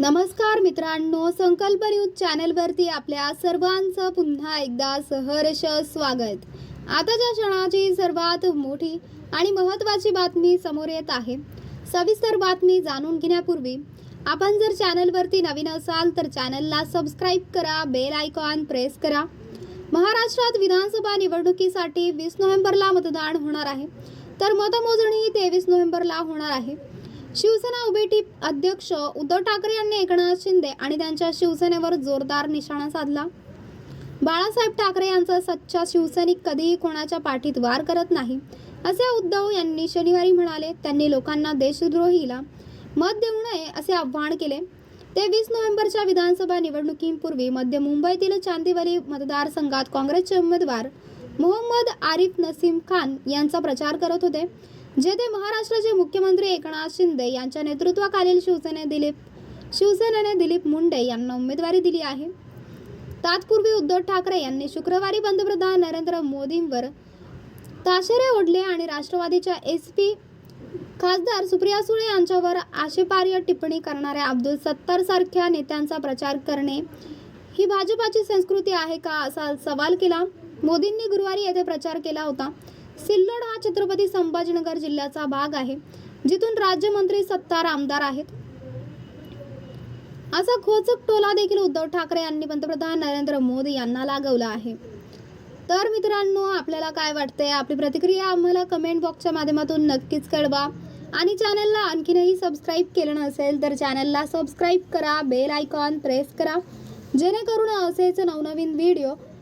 नमस्कार मित्रांनो संकल्प न्यूज चॅनलवरती आपल्या सर्वांचं पुन्हा एकदा सहर्ष स्वागत. आताच्या क्षणाची सर्वात मोठी आणि महत्त्वाची बातमी समोर येत आहे सविस्तर बातमी जाणून घेण्यापूर्वी आपण जर चॅनलवरती नवीन असाल तर चॅनलला सबस्क्राईब करा बेल आयकॉन प्रेस करा. महाराष्ट्रात विधानसभा निवडणुकीसाठी वीस नोव्हेंबरला मतदान होणार आहे. तर मतमोजणी तेवीस नोव्हेंबरला होणार आहे. शिवसेना उभेटी अध्यक्ष उद्धव ठाकरे यांनी एकनाथ शिंदे आणि त्यांच्या शिवसेनेवर जोरदार निशाणा साधला. बाळासाहेब ठाकरे यांचा सच्चा शिवसैनिक कधीही कोणाच्या पाठीत वार करत नाही असे उद्धव यांनी शनिवारी म्हणाले. त्यांनी लोकांना देशद्रोहीला मत देऊ नये असे आव्हान केले. ते वीस नोव्हेंबरच्या विधानसभा निवडणुकीपूर्वी मध्य मुंबईतील चांदीवली मतदारसंघात काँग्रेसचे उमेदवार मोहम्मद आरिफ नसीम खान यांचा प्रचार करत होते. जेथे महाराष्ट्राचे मुख्यमंत्री एकनाथ शिंदे यांच्या नेतृत्वाखालील शिवसेने दिलीप शिवसेनेने दिलीप मुंडे यांना उमेदवारी दिली आहे. तत्पूर्वी उद्धव ठाकरे यांनी शुक्रवारी पंतप्रधान नरेंद्र मोदींवर ताशेरे ओढले आणि राष्ट्रवादीच्या एस पी खासदार सुप्रिया सुळे यांच्यावर आशेपार्य टिप्पणी करणाऱ्या अब्दुल सत्तार सारख्या नेत्यांचा प्रचार करणे ही भाजपाची संस्कृती आहे का असा सवाल केला. मोदींनी गुरुवारी येथे प्रचार केला होता. सिल्लोड हा छत्रपती संभाजीनगर जिल्ह्याचा भाग आहे जिथून राज्यमंत्री सत्तार आमदार आहेत. असा खोचक टोला देखील उद्धव ठाकरे यांनी पंतप्रधान नरेंद्र मोदी यांना लागवला आहे. तर मित्रांनो आपल्याला काय वाटते आपली प्रतिक्रिया आम्हाला कमेंट बॉक्सच्या माध्यमातून नक्कीच कळवा. आणि चॅनलला आणखीनही सबस्क्राईब केलं नसेल तर चॅनलला सबस्क्राईब करा बेल आयकॉन प्रेस करा. जेणेकरून असेच नवनवीन व्हिडिओ